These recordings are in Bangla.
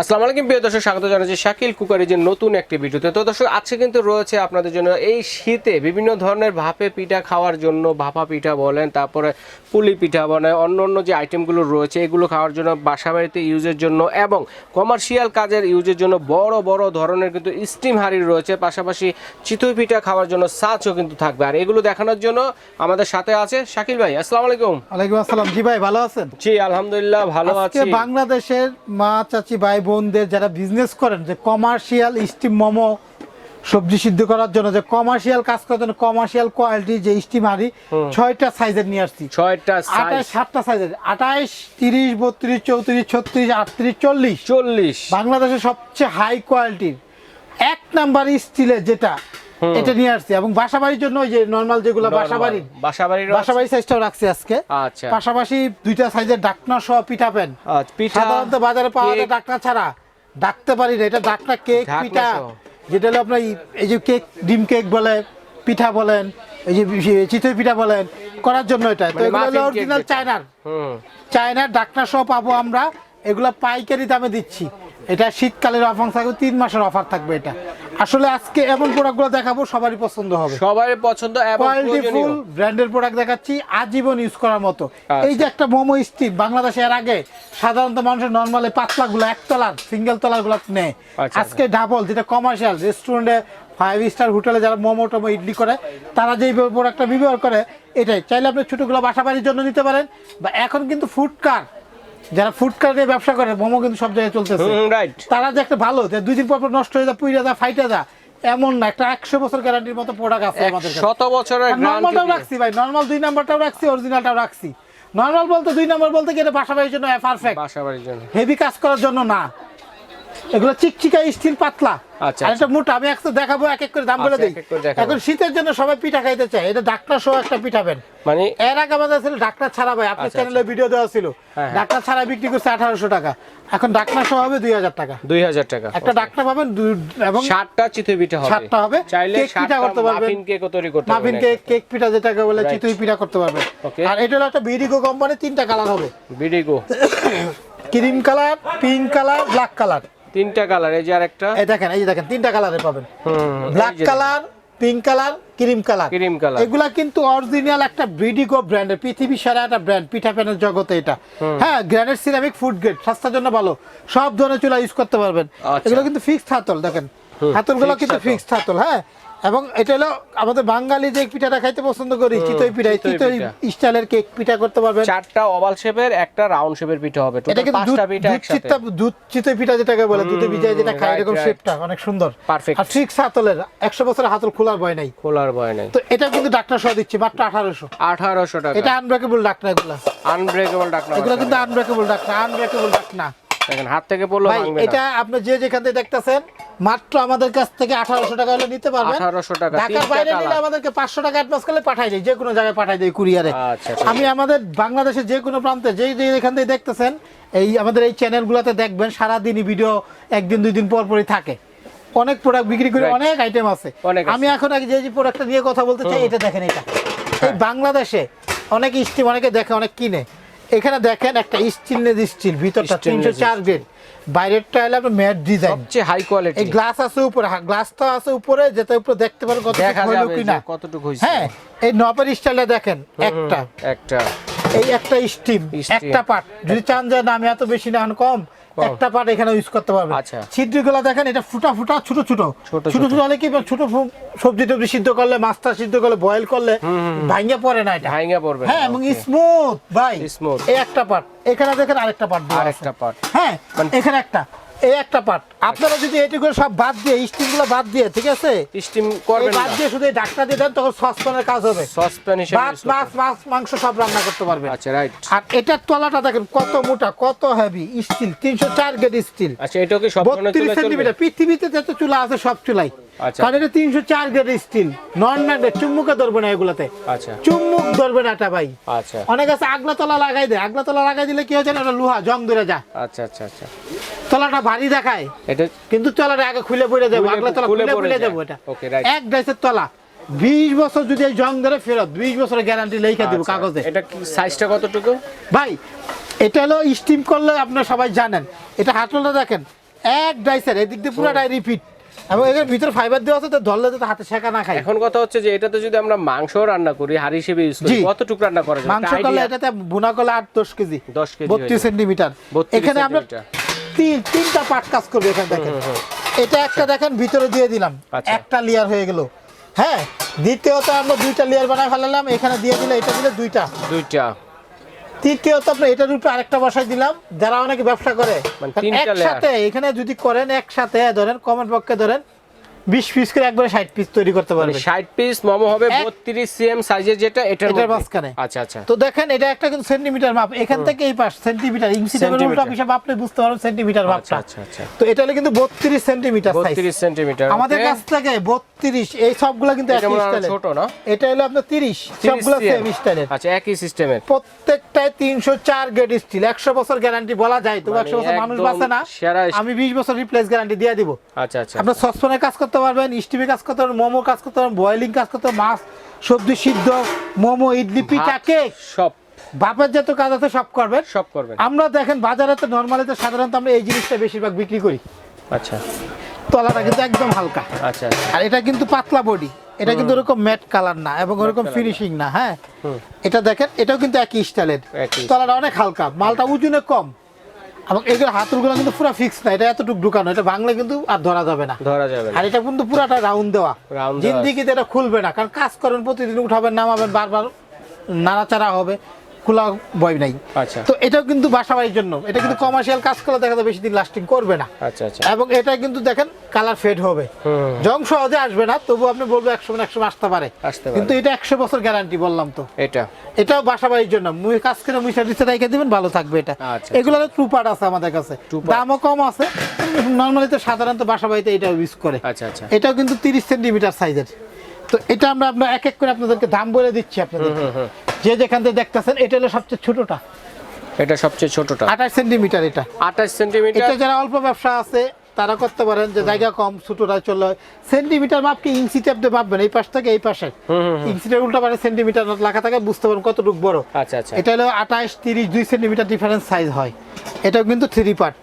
আসসালামু আলাইকুম প্রিয় দর্শক স্বাগত জানাচ্ছি শাকিল কুকারি যে নতুন একটি ভিডিওতে। তো দর্শক আজকে কিন্তু রয়েছে আপনাদের জন্য এই শীতে বিভিন্ন ধরনের ভাপে পিঠা খাওয়ার জন্য ভাপা পিঠা বলেন তারপরে পুলি পিঠা বলেন অন্য অন্য যে আইটেমগুলো রয়েছে এগুলো খাওয়ার জন্য বাসা বাড়িতে ইউজের জন্য এবং কমার্শিয়াল কাজের ইউজের জন্য বড় বড় ধরনের কিন্তু স্টিম হাড়ি রয়েছে পাশাপাশি চিতই পিঠা খাওয়ার জন্য সাচও কিন্তু থাকবে। আর এগুলো দেখানোর জন্য আমাদের সাথে আছে শাকিল ভাই। আসসালামু আলাইকুম। আলাইকুম আসসালাম। জি ভাই ভালো আছেন? জি আলহামদুলিল্লাহ ভালো আছি। বাংলাদেশের মা চাচি ভাই বোনদের যারা বিজনেস করেন যে কমার্শিয়াল স্টিম মোমো সবজি সিদ্ধ করার জন্য যে কমার্শিয়াল কাজ করার জন্য কমার্শিয়াল কোয়ালিটি যে স্টিম হাঁড়ি ছয়টা সাইজের নিয়ে আসছি। ছয়টা আঠাশ সাতটা সাইজের আঠাশ তিরিশ বত্রিশ চৌত্রিশ ছত্রিশ আটত্রিশ চল্লিশ। চল্লিশ। বাংলাদেশের সবচেয়ে হাই কোয়ালিটির এক নাম্বার স্টিলের যেটা এটা নিয়ে আসছি। এবং বাসাবাড়ির জন্য ওই যে নর্মাল যেগুলো বাসা বাড়ির বাসা বাড়ির সাইজটাও রাখছি আজকে। আচ্ছা। পাশাপাশি দুইটা সাইজের ডাকনা সহ পিঠা পেন আচ্ছা, পিঠা সাধারণত বাজারে পাওয়া যায় ডাকনা ছাড়া। ডাকতে পারি না এটা ডাকনা কেক পিঠা। যেটা হলো আপনার এই- যে কেক ডিম কেক বলে পিঠা বলেন এই যে চিতই পিঠা বলেন করার জন্য এটা। তো মানে এগুলো হলো অরিজিনাল চায়নার হুম। চায়নার ডাকনা সহ পাবো আমরা। এগুলো পাইকারি দামে দিচ্ছি। এটা শীতকালের অফার থাকবে তিন মাসের অফার থাকবে এটা। আসলে আজকে এমন প্রোডাক্টগুলো দেখাবো সবারই পছন্দ হবে। সবার পছন্দ এবং কোয়ালিটি ফুল ব্র্যান্ডের প্রোডাক্ট দেখাচ্ছি আজীবন ইউজ করার মতো। আচ্ছা। এই যে একটা মোমো স্টিক বাংলাদেশে এর আগে সাধারণত মানুষের নর্মালি পাতলা গুলো একতলার সিঙ্গেল তলারগুলো নেয়। আচ্ছা, আজকে ডাবল যেটা কমার্শিয়াল রেস্টুরেন্টে ফাইভ স্টার হোটেলে যারা মোমো টোমো ইডলি করে তারা যেই প্রোডাক্টটা ব্যবহার করে এটাই। চাইলে আপনি ছোটগুলো বাসা বাড়ির জন্য নিতে পারেন বা এখন কিন্তু ফুড কার যারা ফুড কার নিয়ে ব্যবসা করে মোমো কিন্তু সব জায়গায় চলতেছে। হুম রাইট তারা যে একটা ভালো যে দুই দিন পর পর নষ্ট হয়ে যা পুইরা যা ফাইটা যা এমন না একটা একশো বছর গ্যারান্টির মতো প্রোডাক্ট আছে আমাদের কাছে। শত বছরের নর্মালটাও রাখছি ভাই নর্মাল দুই নাম্বারটাও রাখছি অরিজিনালটাও রাখছি। নর্মাল বলতে দুই নাম্বার বলতে গেলে এটা বাসা বাড়ির জন্য পারফেক্ট বাসা বাড়ির জন্য। হেভি কাজ করার জন্য না। এগুলো চিকচিকা স্টিল পাতলা। আচ্ছা, আর এটা মোটা আমি একটু দেখাবো এক এক করে দাম বলে আচ্ছা, দিই। এখন শীতের জন্য সবাই পিঠা খাইতে চায়। এটা ডাক্তার সহ একটা পিঠাবেন মানে এর আগে আমাদের ছিল ডাক্তার ছাড়া ভাই আপনার আচ্ছা, চ্যানেলে ভিডিও দেওয়া ছিল। হ্যাঁ, হ্যাঁ। ডাক্তার ছাড়া বিক্রি করছে আঠারোশো টাকা। এখন ডাক্তার সহ হবে দুই হাজার টাকা। দুই হাজার টাকা একটা ডাক্তার পাবেন এবং ষাটটা চিতই পিঠা হবে। ষাটটা হবে। চাইলে কেক পিঠা করতে পারবেন। মাফিন কেকও তৈরি করতে মাফিন কেক কেক পিঠা যেটাকে বলে চিতই পিঠা করতে পারবে আর এটা হলো একটা বিডিগো কোম্পানি তিনটা কালার হবে। বিডিগো cream colour pink colour black colour তিনটা কালার এই যে আরেকটা। এই দেখেন এই যে দেখেন তিনটা কালারে পাবেন। হুম black colour pink colour cream colour cream colour এগুলা কিন্তু অরিজিনাল একটা ব্রিডিগো ব্র্যান্ডের পৃথিবী সারা একটা ব্র্যান্ড পিঠা প্যানের জগতে এটা। হ্যাঁ গ্রানাইট সিরামিক ফুড গ্রেড স্বাস্থ্যের জন্য ভালো। সব ধরনের চুলা ইউজ করতে পারবেন। আচ্ছা। এগুলো কিন্তু ফিক্সড হাতল দেখেন। হাতলগুলো কিন্তু ফিক্সড হাতল হ্যাঁ? এবং এটা হলো আমাদের বাঙালি যে পিঠাটা খাইতে পছন্দ করি চিতই পিঠা চিতই স্টাইলের কেক পিঠা করতে পারবেন। চারটা ওভাল শেপের একটা রাউন্ড শেপের পিঠা হবে। এটা কিন্তু পাঁচটা পিঠা একসাথে। দুধ চিতই পিঠা যেটাকে বলে দুধে ভিজায় যেটা খায় এরকম শেপটা অনেক সুন্দর। Perfect. আর ফিক্স হাতলের একশো বছরের হাতল খোলার ভয় নাই। খোলার ভয় নাই। তো এটা কিন্তু ডাক্তার সহ দিচ্ছি মাত্র আঠারোশো। আঠারোশো টাকা। এটা আনব্রেকেবল ডাক্তার এগুলা। আনব্রেকেবল ডাকনা এগুলো কিন্তু আনব্রেকেবল ডাক্তার আনব্রেকেবল ডাক্তার দেখেন হাত থেকে পড়ল ভাঙবে এটা আপনি যে যেখান থেকে দেখতেছেন মাত্র আমাদের কাছ থেকে আঠারোশো টাকা হলে নিতে পারবেন। 1800 টাকা, ঢাকার বাইরে নিলে আমাদেরকে পাঁচশো টাকা অ্যাডভান্স করলে পাঠাই দেয় যে কোনো জায়গায় পাঠাই দেয় কুরিয়ারে। আচ্ছা, আমি আমাদের বাংলাদেশের যে কোনো প্রান্তে যেই যে এখান থেকে দেখতেছেন এই আমাদের এই চ্যানেলগুলোতে দেখবেন সারাদিনই ভিডিও একদিন দুই দিন পর পরই থাকে। অনেক প্রোডাক্ট বিক্রি করে অনেক আইটেম আছে। আমি এখন আগে যে যে প্রোডাক্টটা নিয়ে কথা বলতে চাই এটা দেখেন এটা। এই বাংলাদেশে অনেক স্টিম অনেকে দেখে অনেক কিনে। এখানে দেখেন একটা স্টিল নেজ স্টিল ভিতরটা তিনশো চার গ্রেড বাইরেরটা হলো আপনার ম্যাট ডিজাইন সবচেয়ে হাই কোয়ালিটি এই গ্লাস আছে উপরে গ্লাস তো আছে উপরে যেটা উপরে দেখতে পারো কত হলো কি না কতটুকু হইছে হ্যাঁ এই নপার স্টাইলটা দেখেন একটা। একটা। এই একটা স্টিম একটা পার্ট যদি চান যে না আমি এত বেশি না কম। একটা পার্ট এখানে ইউজ করতে পারবে। আচ্ছা। ছিদ্রগুলো দেখেন এটা ফুটা ফুটা ছোট ছোট। ছোট ছোট। হলে কি ছোট সবজি টবজি সিদ্ধ করলে মাছটা সিদ্ধ করলে বয়েল করলে ভাঙে পড়ে না এটা। ভাঙ্গা পড়বে হ্যাঁ এবং স্মুথ ভাই। স্মুথ এই একটা পার্ট এখানে দেখেন আরেকটা পার্ট আরেকটা পাট পার্ট হ্যাঁ মানে- এখানে একটা। এই একটা পার্ট আপনারা যদি এটুকু সব বাদ দিয়ে স্টিমগুলো বাদ দিয়ে ঠিক আছে? স্টিম করবেন বাদ দিয়ে শুধু ডাকটা দিয়ে দেন তখন সসপ্যানের কাজ হবে। সসপ্যান হিসেবে মাছ মাছ মাছ মাংস সব রান্না করতে পারবে আচ্ছা রাইট আর এটার তলাটা দেখেন কত মোটা কত হেভি স্টিল তিনশো গ্রেড স্টিল আচ্ছা এটাও কি সব ধরনের চলবে? পৃথিবীতে যত চুলা আছে সব চুলাই। কারণ তিনশো চার গেট স্টিল নন ম্যাগনেট চুম্বুকে ধরবে না এগুলাতে। আচ্ছা। চুম্বুক ধরবে না এটা ভাই। আচ্ছা। অনেক আছে আগলা তলা লাগাই দেয় আগলা লাগাই দিলে কি হয়েছে না লোহা জং ধরে যায় আচ্ছা আচ্ছা আচ্ছা। তলাটা ভারী দেখায়। এটা কিন্তু তলাটা আগে খুলে পড়ে যাব খুলে- খুলে খুলে পড়ে পড়ে এটা। এক ডাইসের তলা। বিশ বছর যদি জং ধরে ফেরত বিশ বছরের গ্যারান্টি লেখা দিব আচ্ছা, কাগজে। এটা সাইজটা কতটুকু? ভাই এটা হলো স্টিম করলে আপনারা সবাই জানেন। এটা হাতলটা দেখেন এক ডাইসের এদিক দিয়ে পুরোটাই রিপিট এবং এর ভিতরে ফাইবার দেওয়া আছে তো ধরলে তো হাতে শেখা না খাই। এখন কথা হচ্ছে যে এটাতে যদি আমরা মাংস রান্না করি হাড়ি হিসেবে ইউজ করি জি। কত টুকরা রান্না করা যাবে মাংস করলে এটাতে বুনা করলে আট দশ কেজি। 10 কেজি বত্রিশ হয়ে যাবে। সেন্টিমিটার। এখানে আমরা তিন তিনটা পার্ট কাজ করবে এখানে দেখেন। এটা একটা দেখেন ভিতরে দিয়ে দিলাম। আচ্ছা। একটা লেয়ার হয়ে গেল। হ্যাঁ দ্বিতীয়ত আমরা দুইটা লেয়ার বানায় ফেলালাম। এখানে দিয়ে দিলে এটা দিলে দুইটা। দুইটা। তৃতীয়ত আপনার এটার উপরে আরেকটা বসাই দিলাম যারা অনেকে ব্যবসা করে মানে। একসাথে এখানে যদি করেন একসাথে ধরেন কমেন্ট পক্ষে ধরেন বিশ পিস করে একবারে ষাট পিস তৈরি করতে মানে পারবেন ষাট পিস মোমো হবে এক- বত্রিশ সিএম সাইজের যেটা এটার এটার মাঝখানে। আচ্ছা আচ্ছা। তো দেখেন এটা একটা কিন্তু সেন্টিমিটার মাপ। এখান থেকে এই পাশ সেন্টিমিটার ইঞ্চি টেবিল উল্টা হিসাব আপনি বুঝতে পারবেন সেন্টিমিটার আচ্ছা মাপটা। আচ্ছা আচ্ছা তো এটা হলো কিন্তু বত্রিশ সেন্টিমিটার সাইজ বত্রিশ সেন্টিমিটার আমাদের কাছ থেকে বত্রিশ এই সবগুলো কিন্তু একই স্টাইলের ছোট না? এটা হলো আপনার তিরিশ 30 সবগুলো সেম স্টাইলের আচ্ছা একই সিস্টেমের প্রত্যেকটায় তিনশো চার গ্রেড স্টিল একশো বছর গ্যারান্টি বলা যায়। তবু মানে একশো বছর মানুষ বাঁচে না। আমি বিশ বছর রিপ্লেস গ্যারান্টি দিয়ে দিব। আচ্ছা আচ্ছা। আপনার সসপ্যানে কাজ করতে পারবেন স্টিমে কাজ করতে পারবেন মোমো কাজ করতে পারবেন বয়েলিং কাজ করতে পারবেন মাছ সবজি সিদ্ধ মোমো ইডলি পিঠা কেক সব। বাপের যত কাজ আছে সব করবেন। সব করবেন। আমরা দেখেন বাজারে তো নর্মালি তো সাধারণত আমরা এই জিনিসটা বেশিরভাগ বিক্রি করি। আচ্ছা। তলাটা কিন্তু একদম হালকা। আচ্ছা আচ্ছা। আর এটা কিন্তু পাতলা বডি। এটা কিন্তু ওরকম ম্যাট কালার না এবং ওরকম ফিনিশিং না। হ্যাঁ? এটা দেখেন এটাও কিন্তু একই স্টাইলের তলাটা অনেক হালকা। মালটা ওজনে কম। এবং এগুলো হাতুরগুলো কিন্তু পুরো ফিক্স না এটা এতটুকু ঢুকানো এটা ভাঙলে কিন্তু আর ধরা যাবে না। ধরা যাবে আর এটা কিন্তু পুরাটা রাউন্ড দেওয়া জিন্দিগিতে এটা খুলবে না কারণ কাজ করেন প্রতিদিন উঠাবেন নামাবেন বারবার নাড়াচাড়া হবে। খোলা বয় নাই। আচ্ছা। তো এটাও কিন্তু বাসা বাড়ির জন্য। এটা কিন্তু কমার্শিয়াল কাজ করলে দেখা যায় বেশি দিন লাস্টিং করবে না। আচ্ছা আচ্ছা। এবং এটা কিন্তু দেখেন কালার ফেড হবে। জং সহজে আসবে না তবু আপনি বলব একশো একশো আসতে পারে। কিন্তু এটা একশো বছর গ্যারান্টি বললাম তো। এটা। এটাও বাসা বাড়ির জন্য। মুই কাজ করে মুই সার্ভিসে রেখে দিবেন ভালো থাকবে এটা। আচ্ছা। এগুলো ট্রু পার্ট আছে আমাদের কাছে। দামও কম আছে নর্মালি তো সাধারণত বাসা বাড়িতে এটাও ইউজ করে। আচ্ছা আচ্ছা। এটাও কিন্তু তিরিশ সেন্টিমিটার সাইজের তো এটা আমরা আপনার এক এক করে আপনাদেরকে দাম বলে দিচ্ছি আপনাদের। যে যেখান থেকে দেখতেছেন এটা হলো সবচেয়ে ছোটটা। এটা সবচেয়ে ছোটটা। আঠাশ সেন্টিমিটার এটা। আঠাশ সেন্টিমিটার। এটা যারা অল্প ব্যবসা আছে তারা করতে পারেন যে জায়গা কম ছোটটা চলে সেন্টিমিটার মাপকে ইঞ্চিতে আপনি মাপবেন এই পাশ থেকে এই পাশে। হুম। উল্টা পারে সেন্টিমিটার লেখা থাকে বুঝতে পারেন কতটুকু বড়। আচ্ছা আচ্ছা। এটা হলো আঠাশ তিরিশ দুই সেন্টিমিটার ডিফারেন্স সাইজ হয়। এটাও কিন্তু থ্রি পার্ট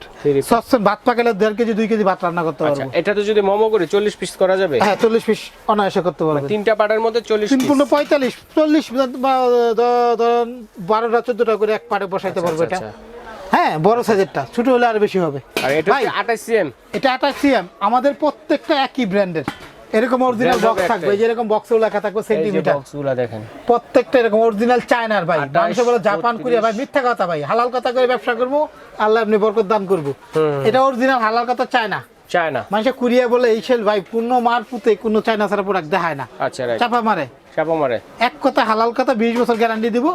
সবসময় ভাত পাকালে দেড় কেজি দুই কেজি ভাত রান্না করতে আচ্ছা পারব। এটাতে যদি মোমো করে চল্লিশ পিস করা যাবে? হ্যাঁ চল্লিশ পিস অনায়াসে করতে পারবেন তিনটা পাটার মধ্যে চল্লিশ পূর্ণ পঁয়তাল্লিশ চল্লিশ ধরেন বারোটা চোদ্দটা করে এক পাটে বসাইতে পারব এটা। আচ্ছা, হ্যাঁ বড় সাইজেরটা ছোট হলে আর বেশি হবে। আর এটা আঠাশ সিএম এটা আঠাশ সিএম আমাদের প্রত্যেকটা একই ব্র্যান্ডের এরকম অরিজিনাল বক্স থাকবে একটাই। এই যে এরকম বক্সেও লেখা থাকবে সেন্টিমিটার বক্সগুলো দেখেন। প্রত্যেকটা এরকম অরিজিনাল চায়নার ভাই। 28, মানুষে বলে জাপান কোরিয়া ভাই মিথ্যা কথা ভাই। হালাল কথা করে ব্যবসা করব আল্লাহ আপনি বরকত দান করব। এটা অরিজিনাল হালাল কথা চায়না চায় না মানুষে কুরিয়া বলে এই সেল ভাই পূর্ণ মার পুঁতে কোনো চায়না ছাড়া প্রোডাক্ট দেখায় না। আচ্ছা চাপা মারে। চাপা মারে। এক কথা হালাল কথা বিশ বছর গ্যারান্টি দিব।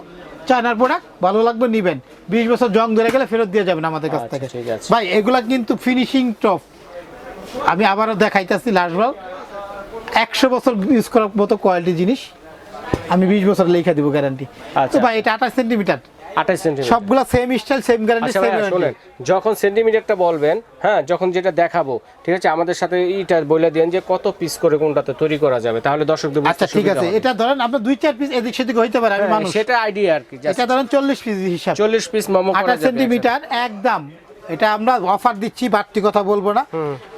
চায়নার প্রোডাক্ট ভালো লাগবে নিবেন। বিশ বছর জং ধরে গেলে ফেরত দিয়ে যাবেন আমাদের কাছ আচ্ছা, থেকে। ভাই এগুলা কিন্তু ফিনিশিং টপ আমি আবারও দেখাইতেছি লাস্টবার একশো বছর ইউজ করার মতো কোয়ালিটি জিনিস। আমি বিশ বছর লেখা দিব গ্যারান্টি তো আচ্ছা। ভাই এটা আঠাশ সেন্টিমিটার আঠাশ সেন্টিমিটার সবগুলা সেম স্টাইল সেম গ্যারান্টি আচ্ছা শোনেন যখন সেন্টিমিটারটা বলবেন হ্যাঁ যখন যেটা দেখাবো ঠিক আছে আমাদের সাথে এইটা বলে দেন যে কত পিস করে কোনটাতে তৈরি করা যাবে তাহলে দর্শকদের আচ্ছা ঠিক আছে। এটা ধরেন আপনার দুই চার পিস এদিক সেদিক হইতে পারে আমি হ্যাঁ, মানুষ। সেটা আইডিয়া আর কি এটা ধরেন চল্লিশ পিস হিসাব। চল্লিশ পিস মোমো আঠাশ সেন্টিমিটার একদম। এটা আমরা অফার দিচ্ছি বাড়তি কথা বলব না।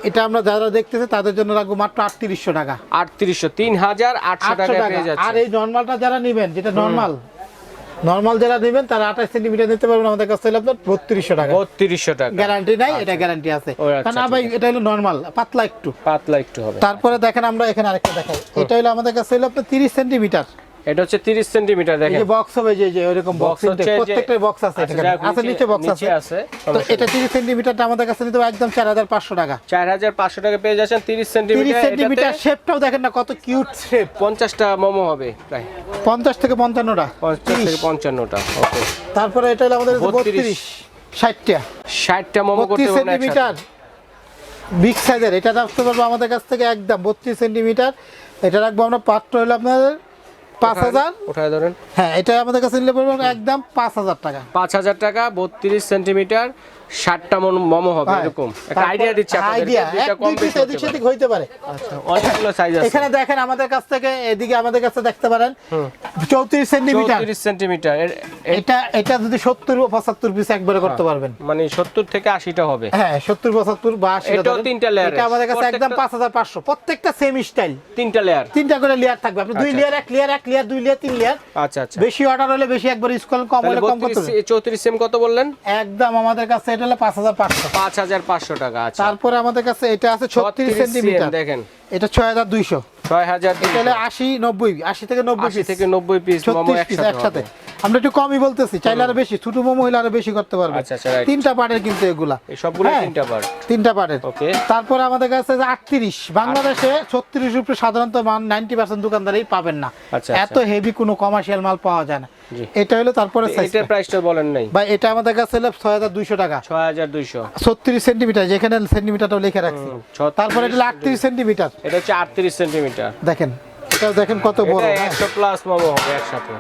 এটা আমরা যারা দেখতেছে তাদের জন্য রাখব মাত্র আটত্রিশশো টাকা। আটত্রিশশো তিন হাজার আটশো টাকা। আর এই নর্মালটা যারা নেবেন যেটা নর্মাল নর্মাল যারা নেবেন তারা আঠাশ সেন্টিমিটার নিতে পারবেন আমাদের কাছে আপনার বত্রিশশো টাকা। বত্রিশশো টাকা। গ্যারান্টি নাই এটা গ্যারান্টি আছে। আচ্ছা, কারণ না ভাই এটা হলো নর্মাল পাতলা একটু। পাতলা একটু হবে। তারপরে দেখেন আমরা এখানে আরেকটা দেখাই। এটা হলো আমাদের কাছে হলো আপনার তিরিশ সেন্টিমিটার এটা হচ্ছে তিরিশ সেন্টিমিটার এই দেখেন। যে বক্স হবে যে যে ওইরকম বক্স প্রত্যেকটা বক্স আছে আচ্ছা, এখানে। আছে নিচে বক্স আছে। আছে তো এটা তিরিশ সেন্টিমিটারটা আমাদের কাছে নিতে হবে একদম চার হাজার পাঁচশো টাকা। চার হাজার পাঁচশো টাকা পেয়ে যাচ্ছেন তিরিশ তিরিশ সেন্টিমিটার সেন্টিমিটার শেপটাও দেখেন না কত কিউট শেপ পঞ্চাশটা মোমো হবে প্রায়। পঞ্চাশ থেকে পঞ্চান্নটা। পঞ্চাশ থেকে পঞ্চান্নটা ওকে তারপরে এটা হলো আমাদের 32, বত্রিশ। ষাটটা। ষাটটা মোমো করতে বত্রিশ পারবেন সেন্টিমিটার বিগ সাইজের এটা রাখতে পারব আমাদের কাছ থেকে একদম বত্রিশ সেন্টিমিটার। এটা রাখব আমরা পাত্র হলো আপনাদের পাঁচ হাজার? উঠায় ধরেন। হ্যাঁ এটা আমাদের কাছে নিলে পড়বে একদম পাঁচ হাজার টাকা। পাঁচ হাজার টাকা বত্রিশ সেন্টিমিটার ষাটটা মন মোমো হবে হ্যাঁ। এরকম। একটা আইডিয়া দিচ্ছে এদিক সেদিক হইতে পারে। আচ্ছা অনেকগুলো সাইজ আছে। এখানে দেখেন আমাদের কাছ থেকে এদিকে আমাদের কাছে দেখতে পারেন। চৌত্রিশ সেন্টিমিটার 34 সেন্টিমিটার এটা এটা যদি সত্তর পঁচাত্তর পিস একবারে করতে পারবেন। মানে সত্তর থেকে আশিটা হবে। হ্যাঁ সত্তর পঁচাত্তর বা এটাও তিনটা layer এটা আমাদের কাছে একদম পাঁচ হাজার পাঁচশো। প্রত্যেকটা সেম স্টাইল তিনটা লেয়ার তিনটা করে লেয়ার থাকবে। আপনি দুই আচ্ছা। লেয়ার এক লেয়ার এক লেয়ার দুই লেয়ার তিন লেয়ার আচ্ছা আচ্ছা। বেশি অর্ডার হলে বেশি একবার ইউজ কম হলে কম করতে। চৌত্রিশ সেম কত বললেন? একদম আমাদের কাছে এটা হলো পাঁচ হাজার পাঁচশো। পাঁচ হাজার পাঁচশো টাকা আচ্ছা। তারপরে আমাদের কাছে এটা আছে ছত্রিশ 36 সেন্টিমিটার। দেখেন। এটা ছয় হাজার দুইশো। ছয় হাজার এটা হলো আশি নব্বই আশি থেকে নব্বই আশি পিস থেকে নব্বই পিস মোমো একসাথে। আমরা একটু কমই বলতেছি চাইলে আরও বেশি ছোট মোমো হইলে আরও বেশি করতে পারবে। আচ্ছা, আচ্ছা. তিনটা পার্টের কিন্তু এগুলা। সবগুলো হ্যাঁ। তিনটা পার্ট তিনটা পার্টের. তারপরে আমাদের কাছে আটত্রিশ বাংলাদেশে ছত্রিশ রুপে সাধারণত মান নাইনটি পার্সেন্ট দোকানদারই পাবেন না। আচ্ছা, এত হেভি কোনো কমার্শিয়াল মাল পাওয়া যায় না। এটা হলো তারপরে এটার। প্রাইসটা বলেন নাই। ভাই এটা আমাদের কাছে হলো ছয় হাজার দুইশো টাকা। ছয় হাজার দুইশো। ছত্রিশ সেন্টিমিটার যেখানে সেন্টিমিটারটা লিখে রাখছি। তারপরে এটা হলো আটত্রিশ সেন্টিমিটার। এটা হচ্ছে আটত্রিশ সেন্টিমিটার। দেখেন এটা দেখেন কত বড় এটা একশো প্লাস মোমো হবে একসাথে।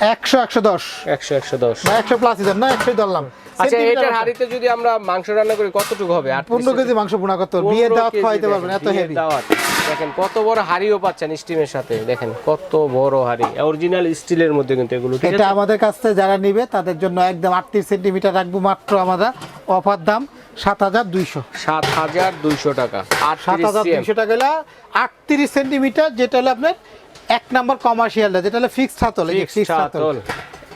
একশো একশো দশ। একশো একশো দশ। একশো প্লাস না একশো ধরলাম। আচ্ছা এটার হাড়িতে যদি আমরা মাংস রান্না করি কতটুকু হবে? পনেরো কেজি। মাংস বোনা করতে পারবে দাওয়াত খাওয়াইতে পারবেন এত হেভি দাওয়াত। দেখেন কত বড় হাড়িও পাচ্ছেন স্টিমের সাথে। দেখেন কত বড় হাড়ি। অরিজিনাল স্টিলের মধ্যে কিন্তু এগুলো এটা আমাদের কাছ থেকে যারা নিবে তাদের জন্য একদম আটত্রিশ সেন্টিমিটার রাখব মাত্র আমরা অফার দাম সাত হাজার দুইশো। সাত হাজার দুইশো টাকা। আর সাত হাজার দুইশো টাকা হলো আটত্রিশ সেন্টিমিটার যেটা হলো আপনার এক নম্বর কমার্শিয়ালটা যেটা হলো ফিক্সড হাতল ফিক্সড হাতল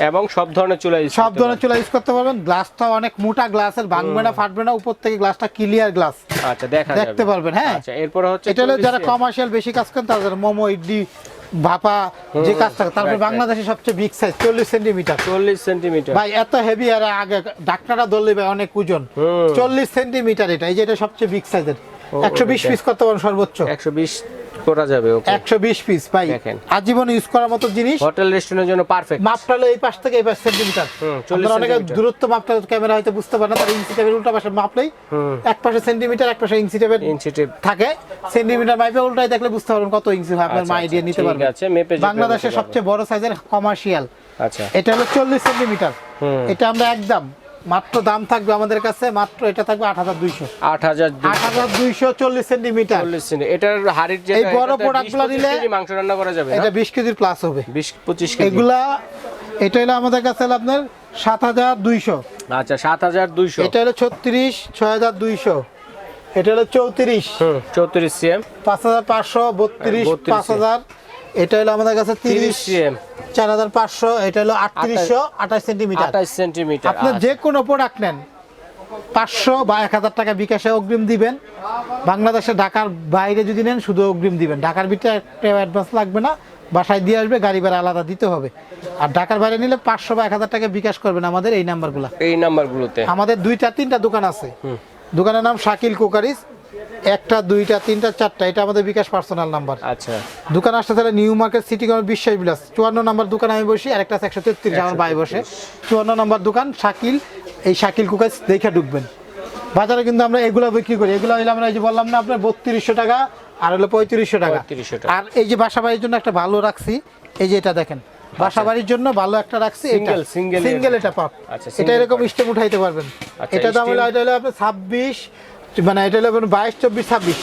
এবং সব ধরনের চুলা use সব ধরনের চুলা ইউজ করতে পারবেন। গ্লাসটা অনেক মোটা গ্লাসের ভাঙবে না ফাটবে না উপর থেকে গ্লাসটা ক্লিয়ার গ্লাস আচ্ছা দেখা দেখতে পারবেন হ্যাঁ। আচ্ছা এরপরে হচ্ছে এটা হলো যারা কমার্শিয়াল বেশি কাজ করেন তাদের মোমো ইডলি ভাপা যে কাজ থাকে তারপরে. বাংলাদেশের সবচেয়ে বিগ সাইজ চল্লিশ সেন্টিমিটার চল্লিশ সেন্টিমিটার ভাই এত হেভি আর আগে ডাক্তাররা ধরলে ভাই অনেক ওজন। চল্লিশ সেন্টিমিটার এটা এই যে এটা সবচেয়ে বিগ সাইজের একশো বিশ পিস করতে পারেন সর্বোচ্চ। একশো বিশ করা যাবে ওকে একশো বিশ পিস ভাই। দেখেন। আজীবন ইউজ করার মতো জিনিস। হোটেল রেস্টুরেন্টের জন্য পারফেক্ট মাপটা হলো এই পাশ থেকে এই পাশ সেন্টিমিটার হুম, 40 আপনারা অনেকে দূরত্ব মাপটা ক্যামেরা হয়তো বুঝতে পারে না তার ইঞ্চি টেপের উল্টা পাশে মাপলেই হুম। এক পাশে সেন্টিমিটার এক পাশে ইঞ্চি টেপের ইঞ্চি টেপ থাকে। সেন্টিমিটার মাইপে উল্টাই দেখলে বুঝতে পারবেন কত ইঞ্চি হয় আপনার আচ্ছা, আইডিয়া আচ্ছা, নিতে ঠিক পারবেন। আছে, মেপে বাংলাদেশের সবচেয়ে বড় সাইজের কমার্শিয়াল আচ্ছা। এটা হলো চল্লিশ সেন্টিমিটার। হুম। এটা আমরা একদম মাত্র দাম থাকবে আমাদের কাছে মাত্র এটা থাকবে আট হাজার দুইশো। আট হাজার আট হাজার দুইশো চল্লিশ সেন্টিমিটার। চল্লিশ সেন্টি এটার হাড়ির এই বড় এটাতে product 20 গুলো 25 নিলে কেজি মাংস রান্না করা যাবে এটা বিশ কেজির প্লাস হবে। বিশ পঁচিশ কেজি। এগুলা এটা হলো আমাদের কাছে হলো আপনার সাত হাজার দুইশো। আচ্ছা সাত হাজার দুইশো। এটা হলো ছত্রিশ ছয় হাজার দুইশো। এটা হলো চৌত্রিশ। চৌত্রিশ সিএম। পাঁচ হাজার পাঁচশো বত্রিশ পাঁচ হাজার। এটা হলো আমাদের কাছে তিরিশ তিরিশ সিএম চার হাজার পাঁচশো এটা হলো আটত্রিশশো আঠাশ সেন্টিমিটার আঠাশ সেন্টিমিটার আপনার যে কোনো প্রোডাক্ট নেন পাঁচশো বা এক হাজার টাকা বিকাশে অগ্রিম দিবেন। বাংলাদেশে ঢাকার বাইরে যদি নেন শুধু অগ্রিম দিবেন। ঢাকার ভিতরে একটা অ্যাডভান্স লাগবে না বাসায় দিয়ে আসবে গাড়ি ভাড়া আলাদা দিতে হবে। আর ঢাকার বাইরে নিলে পাঁচশো বা এক হাজার টাকা বিকাশ করবেন আমাদের এই নাম্বারগুলো এই নাম্বারগুলোতে আমাদের দুইটা তিনটা দোকান আছে। দোকানের নাম শাকিল কুকারিস। একটা দুইটা তিনটা চারটা এটা আমাদের বিকাশ পার্সোনাল নাম্বার। আচ্ছা। দোকান আসতে তাহলে নিউ মার্কেট সিটি কর্নার বিশ্বাস বিলাস। চুয়ান্ন নম্বর দোকান আমি বসি আর একটা একশো তেত্রিশ আমার ভাই বসে। চুয়ান্ন নম্বর দোকান শাকিল এই শাকিল কুকাজ দেখে ঢুকবেন। বাজারে কিন্তু আমরা এগুলো বিক্রি করি। এগুলো হইলে আমরা এই যে বললাম না আপনার বত্রিশশো টাকা আর হলো পঁয়ত্রিশশো টাকা। আর এই যে বাসা বাড়ির জন্য একটা ভালো রাখছি এই যে এটা দেখেন। বাসা বাড়ির জন্য ভালো একটা রাখছি এটা। সিঙ্গেল এটা পাপ আচ্ছা, এটা এরকম। স্টেপ উঠাইতে পারবেন। আচ্ছা, এটা দাম হলো এটা হলো আপনার ছাব্বিশ মানে এটা হলো বাইশ চব্বিশ ছাব্বিশ।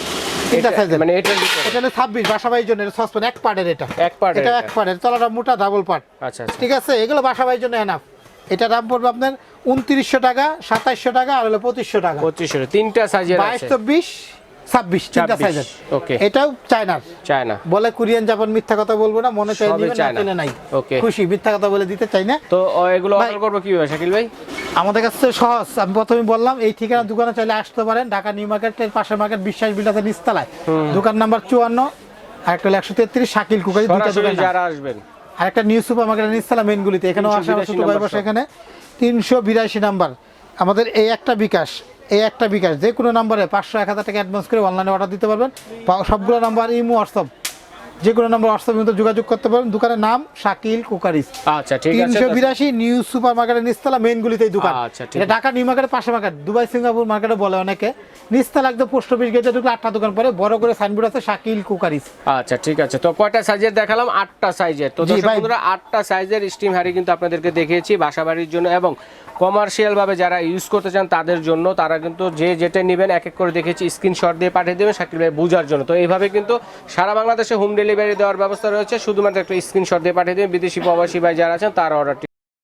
তিনটা সাইজের মানে এটার এটা হলো ছাব্বিশ বাসা বাড়ির জন্য এটা সসপেন এক পার্টের এটা। এক পার্ট এটা এটা। এক পার্টের তলাটা মোটা ডাবল পার্ট আচ্ছা আচ্ছা। ঠিক আছে? এগুলো বাসা বাড়ির জন্য এনাফ এটা দাম পড়বে আপনার উনত্রিশশো টাকা সাতাইশশো টাকা আর হলো পঁচিশশো টাকা। পঁচিশশো তিনটা সাইজের বাইশ চব্বিশ ছাব্বিশ তিনটা 26 সাইজের okay. এটাও চায়নার চায় না বলে কোরিয়ান জাপান মিথ্যা কথা বলব না মনে চাই চায়না। নাই। Okay. খুশি মিথ্যা কথা বলে দিতে চাই না। তো এগুলো অর্ডার করব কীভাবে শাকিল ভাই? আমাদের কাছে সহজ। আমি প্রথমে বললাম এই ঠিকানা দোকানে চাইলে আসতে পারেন। ঢাকা নিউ মার্কেটের পাশের মার্কেট বিশ্বাস বিলাসের নিস্তালায় দোকান নাম্বার চুয়ান্ন আর একটা একশো তেত্রিশ শাকিল কুকারি দোকান যারা আসবেন। আর একটা নিউ সুপার মার্কেটের নিস্তালা মেনগুলিতে এখানেও আসে আমার 382 ছোট ভাই বসে এখানে। তিনশো বিরাশি নাম্বার। আমাদের এই একটা বিকাশ। এই একটা বিকাশ, যে কোনো নাম্বারে পাঁচশো, এক হাজার টাকা অ্যাডভান্স করে অনলাইনে অর্ডার দিতে পারবেন। সবগুলো নাম্বার ইমো হোয়াটসঅ্যাপ যে কোনো নম্বর হোয়াটসঅ্যাপের মধ্যে যোগাযোগ করতে পারেন। দোকানের নাম শাকিল কুকারিস। আচ্ছা ঠিক আছে। তিনশো বিরাশি নিউ সুপার মার্কেটের নিস্তালা মেইন গুলিতেই দোকান। আচ্ছা, ঠিক এটা ঢাকা নিউ মার্কেটের পাশে মার্কেট দুবাই সিঙ্গাপুর মার্কেটে বলে অনেকে। নিস্তালা একদম পোস্ট অফিস গেটে ঢুকলে আটটা দোকান পরে বড় করে সাইনবোর্ড আছে শাকিল কুকারিস। আচ্ছা ঠিক আছে। তো কয়টা সাইজের দেখালাম? আটটা সাইজের তো দর্শক বন্ধুরা আটটা সাইজের স্টিম হাড়ি কিন্তু আপনাদেরকে দেখিয়েছি বাসা বাড়ির জন্য এবং কমার্শিয়াল ভাবে যারা ইউজ করতে চান তাদের জন্য তারা কিন্তু যে যেটা নেবেন এক এক করে দেখেছি স্ক্রিনশট দিয়ে পাঠিয়ে দেবেন শাকিল ভাই বোঝার জন্য। তো এইভাবে কিন্তু সারা বাংলাদেশে হোম ডেলিভারি দেওয়ার ব্যবস্থা রয়েছে। শুধুমাত্র একটা স্ক্রিনশট দিয়ে পাঠিয়ে দিন। বিদেশি প্রবাসী ভাই যারা আছেন, তার অর্ডারটি